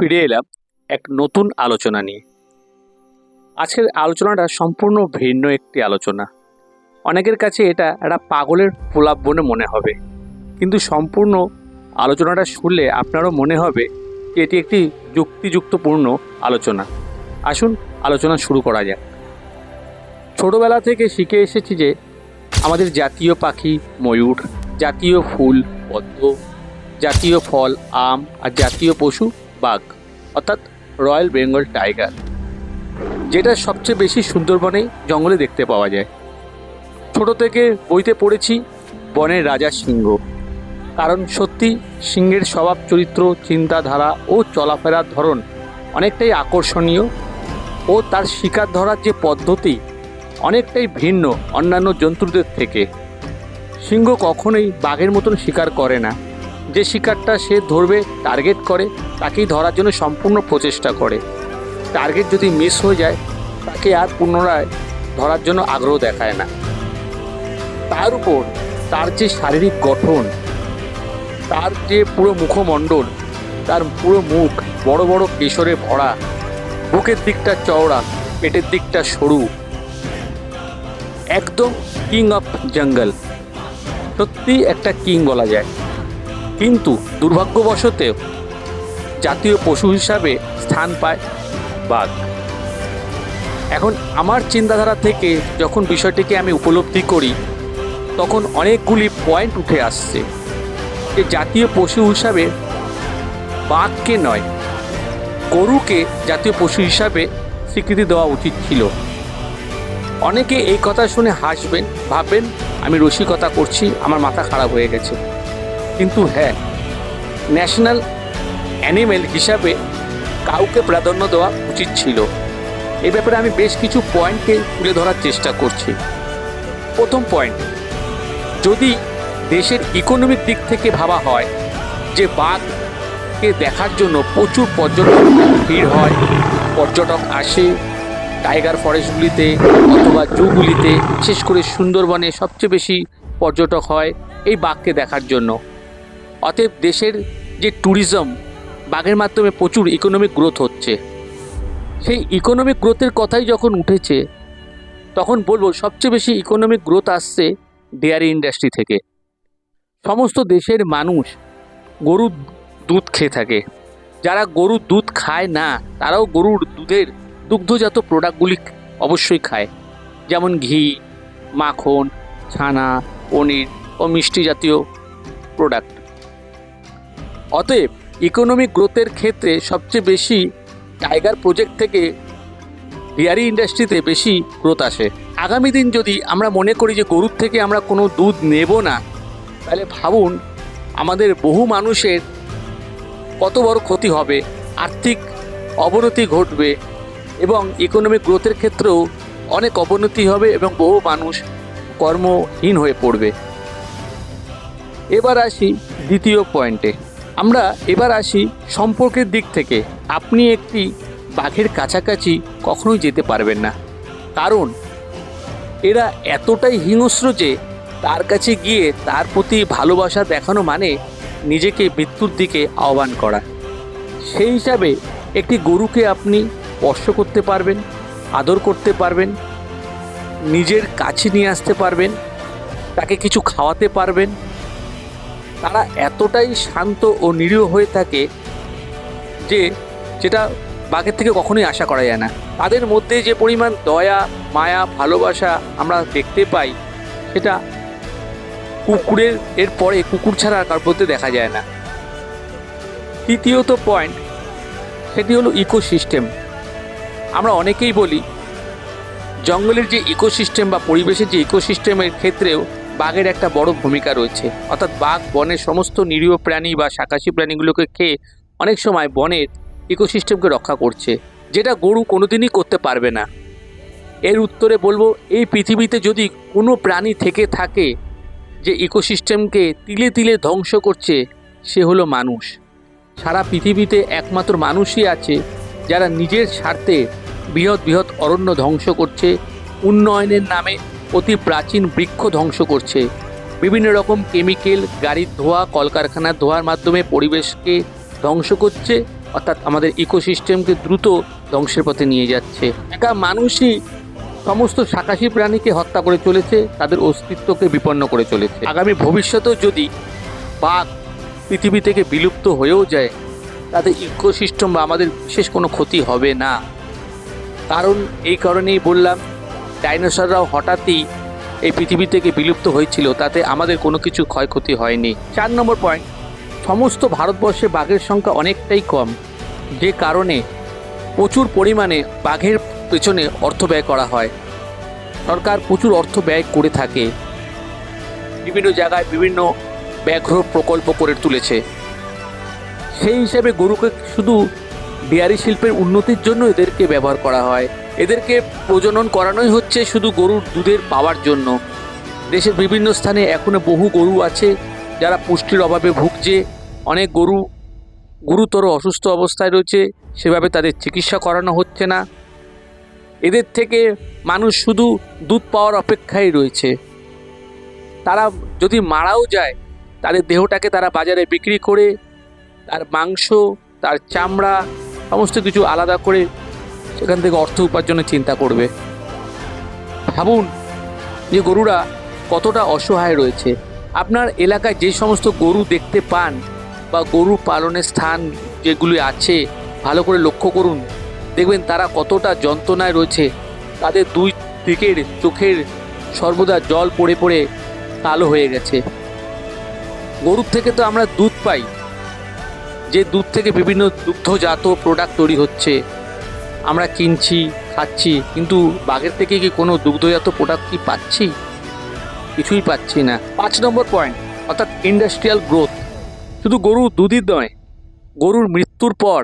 ফিরে এলাম এক নতুন আলোচনা নিয়ে। আজকের আলোচনাটা সম্পূর্ণ ভিন্ন একটি আলোচনা। অনেকের কাছে এটা একটা পাগলের প্রলাপ বলে মনে হবে। কিন্তু সম্পূর্ণ আলোচনাটা শুনলে আপনারও মনে হবে যে এটি একটি যুক্তিযুক্তপূর্ণ আলোচনা। আসুন আলোচনা শুরু করা যাক। ছোটবেলা থেকে শিখে এসেছি যে আমাদের জাতীয় পাখি ময়ূর, জাতীয় ফুল, পদ্ম, জাতীয় ফল, আম আর জাতীয় পশু বাঘ, অর্থাৎ রয়্যাল বেঙ্গল টাইগার, যেটা সবচেয়ে বেশি সুন্দরবনে জঙ্গলে দেখতে পাওয়া যায়। ছোট থেকে বইতে পড়েছি, বনের রাজা সিংহ। কারণ সত্যি সিংহের স্বভাব, চরিত্র, চিন্তাধারা ও চলাফেরার ধরন অনেকটাই আকর্ষণীয় ও তার শিকার ধরার যে পদ্ধতি অনেকটাই ভিন্ন অন্যান্য জন্তুদের থেকে। সিংহ কখনোই বাঘের মতন শিকার করে না। যে শিকারটা সে ধরবে টার্গেট করে, তাকেই ধরার জন্য সম্পূর্ণ প্রচেষ্টা করে। টার্গেট যদি মিস হয়ে যায়, তাকে আর পুনরায় ধরার জন্য আগ্রহ দেখায় না। তার উপর তার যে শারীরিক গঠন, তার যে পুরো মুখমণ্ডল, তার পুরো মুখ বড় বড় কেশরে ভরা, বুকের দিকটা চওড়া, পেটের দিকটা সরু, একদম কিং অফ জঙ্গল সত্যি একটা কিং বলা যায়। কিন্তু দুর্ভাগ্যবশত জাতীয় পশু হিসাবে স্থান পায় বাঘ। এখন আমার চিন্তাধারা থেকে যখন বিষয়টিকে আমি উপলব্ধি করি, তখন অনেকগুলি পয়েন্ট উঠে আসছে যে জাতীয় পশু হিসাবে বাঘকে নয়, গরুকে জাতীয় পশু হিসাবে স্বীকৃতি দেওয়া উচিত ছিল। অনেকে এই কথা শুনে হাসবেন, ভাববেন, আমি রসিকতা করছি, আমার মাথা খারাপ হয়ে গেছে। কিন্তু হ্যাঁ ন্যাশনাল অ্যানিমেল হিসাবে কাউকে প্রাধান্য দেওয়া উচিত ছিল। এ ব্যাপারে আমি বেশ কিছু পয়েন্টকে তুলে ধরার চেষ্টা করছি। প্রথম পয়েন্ট যদি দেশের ইকোনমিক দিক থেকে ভাবা হয় যে বাঘকে দেখার জন্য প্রচুর পর্যটক ভিড় হয়, পর্যটক আসে টাইগার ফরেস্টগুলিতে অথবা জুগুলিতে, বিশেষ করে সুন্দরবনে সবচেয়ে বেশি পর্যটক হয় এই বাঘকে দেখার জন্য। অতএব দেশের যে ট্যুরিজম বাঘের মাধ্যমে প্রচুর ইকোনমিক গ্রোথ হচ্ছে। সেই ইকোনমিক গ্রোথের কথাই যখন উঠেছে, তখন বলব সবচেয়ে বেশি ইকোনমিক গ্রোথ আসছে ডেয়ারি ইন্ডাস্ট্রি থেকে। সমস্ত দেশের মানুষ গরুর দুধ খেয়ে থাকে। যারা গরুর দুধ খায় না, তারাও গরুর দুধের দুগ্ধজাত প্রোডাক্টগুলি অবশ্যই খায়। যেমন ঘি, মাখন, ছানা, পনির ও মিষ্টি জাতীয় প্রোডাক্ট অতএব ইকোনমিক গ্রোথের ক্ষেত্রে সবচেয়ে বেশি টাইগার প্রজেক্ট থেকে ডেয়ারি ইন্ডাস্ট্রিতে বেশি গ্রোথ আসে। আগামী দিন যদি আমরা মনে করি যে গরুর থেকে আমরা কোনো দুধ নেব না, তাহলে ভাবুন আমাদের বহু মানুষের কত বড় ক্ষতি হবে, আর্থিক অবনতি ঘটবে এবং ইকোনমিক গ্রোথের ক্ষেত্রেও অনেক অবনতি হবে এবং বহু মানুষ কর্মহীন হয়ে পড়বে। এবার আসি দ্বিতীয় পয়েন্টে আমরা এবার আসি সম্পর্কের দিক থেকে। আপনি একটি বাঘের কাছাকাছি কখনোই যেতে পারবেন না। কারণ, এরা এতটাই হিংস্র যে তার কাছে গিয়ে তার প্রতি ভালোবাসা দেখানো মানে নিজেকে মৃত্যুর দিকে আহ্বান করা। সেই হিসাবে একটি গরুকে আপনি স্পর্শ করতে পারবেন, আদর করতে পারবেন, নিজের কাছে নিয়ে আসতে পারবেন, তাকে কিছু খাওয়াতে পারবেন তারা এতটাই শান্ত ও নিরীহ হয়ে থাকে যে যেটা বাঘের থেকে কখনোই আশা করা যায় না। তাদের মধ্যে যে পরিমাণ দয়া, মায়া, ভালোবাসা আমরা দেখতে পাই, সেটা কুকুরের, এর পরে কুকুর ছাড়া আর কার মধ্যে দেখা যায় না। তৃতীয়ত পয়েন্ট সেটি হলো ইকোসিস্টেম আমরা অনেকেই বলি, জঙ্গলের যে ইকোসিস্টেম বা পরিবেশের যে ইকোসিস্টেমের ক্ষেত্রেও বাঘের একটা বড় ভূমিকা রয়েছে। অর্থাৎ বাঘ বনের সমস্ত নিরীহ প্রাণী বা শাকাশি প্রাণীগুলোকে খেয়ে অনেক সময় বনের ইকোসিস্টেমকে রক্ষা করছে, যেটা গরু কোনোদিনই করতে পারবে না। এর উত্তরে বলব, এই পৃথিবীতে যদি কোনো প্রাণী থেকে থাকে যে ইকোসিস্টেমকে তিলে তিলে ধ্বংস করছে, সে হলো মানুষ। সারা পৃথিবীতে একমাত্র মানুষই আছে যারা নিজের স্বার্থে বৃহৎ বৃহৎ অরণ্য ধ্বংস করছে। উন্নয়নের নামে অতি প্রাচীন বৃক্ষ ধ্বংস করছে। বিভিন্ন রকম কেমিক্যাল, গাড়ির ধোঁয়া, কলকারখানার ধোঁয়ার মাধ্যমে পরিবেশকে ধ্বংস করছে, অর্থাৎ আমাদের ইকোসিস্টেমকে দ্রুত ধ্বংসের পথে নিয়ে যাচ্ছে। একা মানুষই সমস্ত শাকাশি প্রাণীকে হত্যা করে চলেছে, তাদের অস্তিত্বকে বিপন্ন করে চলেছে। আগামী ভবিষ্যতেও যদি বাঘ পৃথিবী থেকে বিলুপ্ত হয়েও যায়, তাদের ইকোসিস্টেম বা আমাদের বিশেষ কোনো ক্ষতি হবে না। কারণ এই কারণেই বললাম ডাইনোসররাও হঠাৎই এই পৃথিবী থেকে বিলুপ্ত হয়েছিল, তাতে আমাদের কোনো কিছু ক্ষয়ক্ষতি হয়নি। চার নম্বর পয়েন্ট সমস্ত ভারতবর্ষে বাঘের সংখ্যা অনেকটাই কম, যে কারণে প্রচুর পরিমাণে বাঘের পেছনে অর্থ ব্যয় করা হয়। সরকার প্রচুর অর্থ ব্যয় করে থাকে। বিভিন্ন জায়গায় বিভিন্ন ব্যাঘ্র প্রকল্প করে তুলেছে। সেই হিসাবে গরুকে শুধু ডেয়ারি শিল্পের উন্নতির জন্য এদেরকে ব্যবহার করা হয়। এদেরকে প্রজনন করানোই হচ্ছে শুধু গরুর দুধের পাওয়ার জন্য। দেশের বিভিন্ন স্থানে এখনও বহু গরু আছে যারা পুষ্টির অভাবে ভুগছে। অনেক গরু গুরুতর অসুস্থ অবস্থায় রয়েছে, সেভাবে তাদের চিকিৎসা করানো হচ্ছে না। এদের থেকে মানুষ শুধু দুধ পাওয়ার অপেক্ষায় রয়েছে। তারা যদি মারাও যায়, তাদের দেহটাকে তারা বাজারে বিক্রি করে, তার মাংস, তার চামড়া সমস্ত কিছু আলাদা করে সেখান থেকে অর্থ উপার্জনের চিন্তা করবে। ভাবুন যে গরুরা কতটা অসহায় রয়েছে। আপনার এলাকায় যে সমস্ত গরু দেখতে পান বা গরু পালনের স্থান যেগুলি আছে, ভালো করে লক্ষ্য করুন। দেখবেন তারা কতটা যন্ত্রণায় রয়েছে। তাদের দুই দিকের চোখের সর্বদা জল পড়ে পড়ে কালো হয়ে গেছে। গরুর থেকে তো আমরা দুধ পাই। যে দুধ থেকে বিভিন্ন দুগ্ধজাত প্রোডাক্ট তৈরি হচ্ছে, আমরা কিনছি, খাচ্ছি, কিন্তু বাঘের থেকে কি কোনো দুগ্ধজাত প্রোডাক্ট কি পাচ্ছি? কিছুই পাচ্ছি না। পাঁচ নম্বর পয়েন্ট অর্থাৎ ইন্ডাস্ট্রিয়াল গ্রোথ শুধু গরু দুধই নয়, গরুর মৃত্যুর পর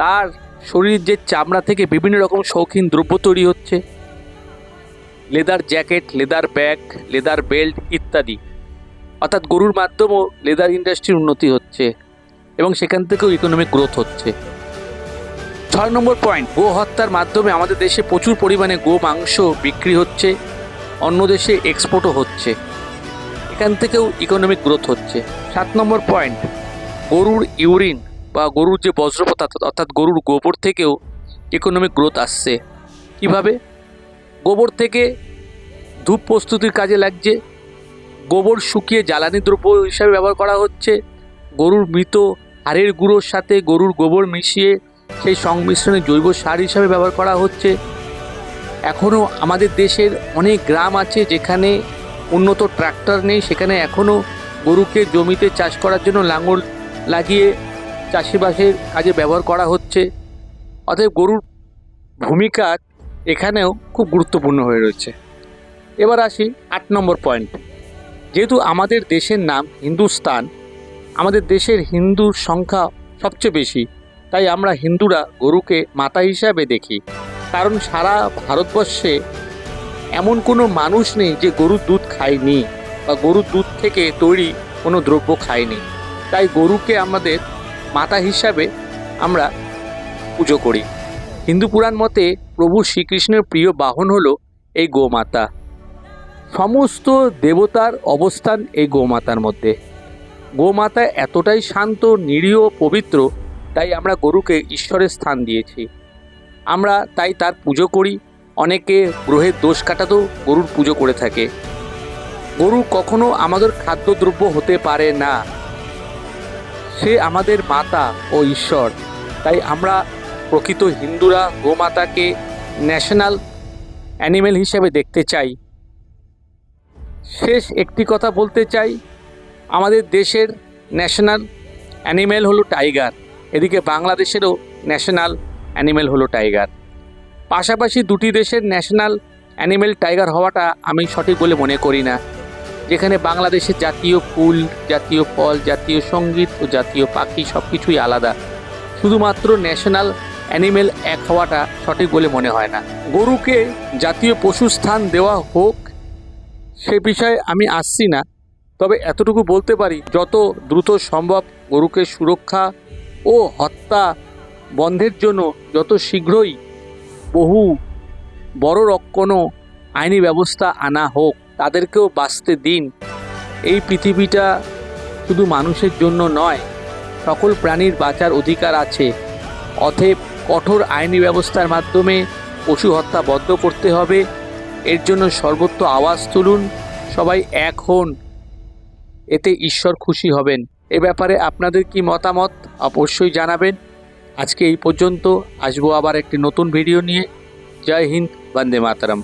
তার শরীরের যে চামড়া থেকে বিভিন্ন রকম শৌখিন দ্রব্য তৈরি হচ্ছে leather jacket leather bag leather belt ইত্যাদি। অর্থাৎ গরুর মাধ্যমেও লেদার ইন্ডাস্ট্রির উন্নতি হচ্ছে। এবং সেখান থেকেও ইকোনমিক গ্রোথ হচ্ছে। ছয় নম্বর পয়েন্ট গো হত্যার মাধ্যমে আমাদের দেশে প্রচুর পরিমাণে গো মাংস বিক্রি হচ্ছে, অন্য দেশে এক্সপোর্টও হচ্ছে। এখান থেকেও ইকোনমিক গ্রোথ হচ্ছে। সাত নম্বর পয়েন্ট গরুর ইউরিন বা গরুর যে বজ্র পদার্থ অর্থাৎ গরুর গোবর থেকেও ইকোনমিক গ্রোথ আসছে। কীভাবে? গোবর থেকে ধূপ প্রস্তুতির কাজে লাগছে। গোবর শুকিয়ে জ্বালানি দ্রব্য হিসাবে ব্যবহার করা হচ্ছে। গরুর মৃত হাড়ের গুঁড়োর সাথে গরুর গোবর মিশিয়ে সেই সংমিশ্রণে জৈব সার হিসাবে ব্যবহার করা হচ্ছে। এখনও আমাদের দেশের অনেক গ্রাম আছে যেখানে উন্নত ট্রাক্টর নেই, সেখানে এখনও গরুকে জমিতে চাষ করার জন্য লাঙল লাগিয়ে চাষিবাসের কাজে ব্যবহার করা হচ্ছে। অতএব গরুর ভূমিকা এখানেও খুব গুরুত্বপূর্ণ হয়ে রয়েছে। এবার আসি আট নম্বর পয়েন্ট। যেহেতু আমাদের দেশের নাম হিন্দুস্তান আমাদের দেশের হিন্দুর সংখ্যা সবচেয়ে বেশি। তাই আমরা হিন্দুরা গরুকে মাতা হিসাবে দেখি। কারণ সারা ভারতবর্ষে এমন কোনো মানুষ নেই যে গরুর দুধ খায়নি বা গরুর দুধ থেকে তৈরি কোনো দ্রব্য খায়নি। তাই গরুকে আমাদের মাতা হিসাবে আমরা পুজো করি। হিন্দু পুরাণ মতে প্রভু শ্রীকৃষ্ণের প্রিয় বাহন হল এই গোমাতা। সমস্ত দেবতার অবস্থান এই গোমাতার মধ্যে। গোমাতা এতটাই শান্ত, নিরীহ পবিত্র, তাই আমরা গরুকে ঈশ্বরের স্থান দিয়েছি। আমরা তাই তার পুজো করি, অনেকে গ্রহের দোষ কাটাতেও গরুর পুজো করে থাকে। গরু কখনো আমাদের খাদ্যদ্রব্য হতে পারে না। সে আমাদের মাতা ও ঈশ্বর, তাই আমরা প্রকৃত হিন্দুরা গোমাতাকে ন্যাশনাল অ্যানিমেল হিসেবে দেখতে চাই। শেষ একটি কথা বলতে চাই আমাদের দেশের ন্যাশনাল অ্যানিমেল হলো টাইগার এদিকে বাংলাদেশেরও ন্যাশনাল অ্যানিমেল হলো টাইগার পাশাপাশি দুটি দেশের ন্যাশনাল অ্যানিমেল টাইগার হওয়াটা আমি সঠিক বলে মনে করি না, যেখানে বাংলাদেশের জাতীয় ফুল, জাতীয় ফল, জাতীয় সংগীত ও জাতীয় পাখি সব কিছুই আলাদা। শুধুমাত্র ন্যাশনাল অ্যানিমেল এক হওয়াটা সঠিক বলে মনে হয় না। গরুকে জাতীয় পশু স্থান দেওয়া হোক, সে বিষয়ে আমি আসছি না। তবে এতটুকু বলতে পারি, যত দ্রুত সম্ভব গরুকে সুরক্ষা ও হত্যা বন্ধের জন্য যত শীঘ্রই বহু বড় কোনো আইনি ব্যবস্থা আনা হোক, তাদেরকেও বাঁচতে দিন। এই পৃথিবীটা শুধু মানুষের জন্য নয়, সকল প্রাণীর বাঁচার অধিকার আছে। অতএব কঠোর আইনি ব্যবস্থার মাধ্যমে পশু হত্যা বন্ধ করতে হবে। এর জন্য সর্বত্র আওয়াজ তুলুন, সবাই এক হন। এতে ঈশ্বর খুশি হবেন। এ ব্যাপারে আপনাদের কি মতামত অবশ্যই জানাবেন। আজকে এই পর্যন্ত। আসব আবার একটি নতুন ভিডিও নিয়ে। জয় হিন্দ, বন্দে মাতরম।